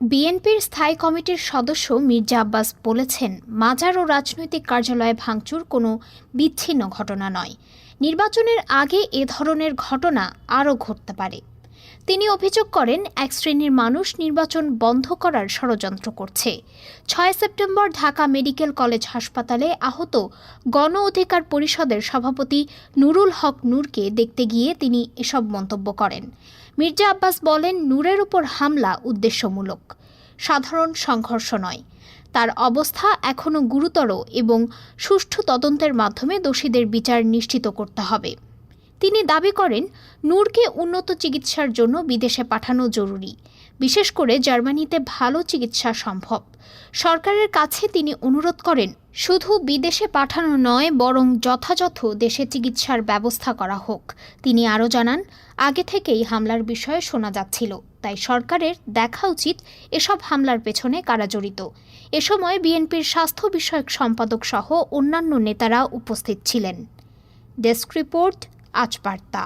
বিএনপির স্থায়ী কমিটির সদস্য মির্জা আব্বাস বলেছেন, মাজার ও রাজনৈতিক কার্যালয়ে ভাঙচুর কোনো বিচ্ছিন্ন ঘটনা নয়। নির্বাচনের আগে এ ধরনের ঘটনা আরও ঘটতে পারে। তিনি অভিযোগ করেন, এক শ্রেণির মানুষ নির্বাচন বন্ধ করার ষড়যন্ত্র করছে। ছয় সেপ্টেম্বর ঢাকা মেডিকেল কলেজ হাসপাতালে আহত গণ অধিকার পরিষদের সভাপতি নুরুল হক নূরকে দেখতে গিয়ে তিনি এসব মন্তব্য করেন। মির্জা আব্বাস বলেন, নূরের উপর হামলা উদ্দেশ্যমূলক। সাধারণ সংঘর্ষ নয়। তার অবস্থা এখনও গুরুতর এবং সুষ্ঠু তদন্তের মাধ্যমে দোষীদের বিচার নিশ্চিত করতে হবে। তিনি দাবি করেন, নূরকে উন্নত চিকিৎসার জন্য বিদেশে পাঠানো জরুরি। বিশেষ করে জার্মানিতে ভালো চিকিৎসা সম্ভব। সরকারের কাছে তিনি অনুরোধ করেন, শুধু বিদেশে পাঠানো নয়, বরং যথাযথ দেশে চিকিৎসার ব্যবস্থা করা হোক। তিনি আরও জানান, আগে থেকেই হামলার বিষয়ে শোনা যাচ্ছিল, তাই সরকারের দেখা উচিত এসব হামলার পেছনে কারা জড়িত। এ সময় বিএনপির স্বাস্থ্য বিষয়ক সম্পাদক সহ অন্যান্য নেতারা উপস্থিত ছিলেন। ডেস্ক রিপোর্ট আজ বার্তা।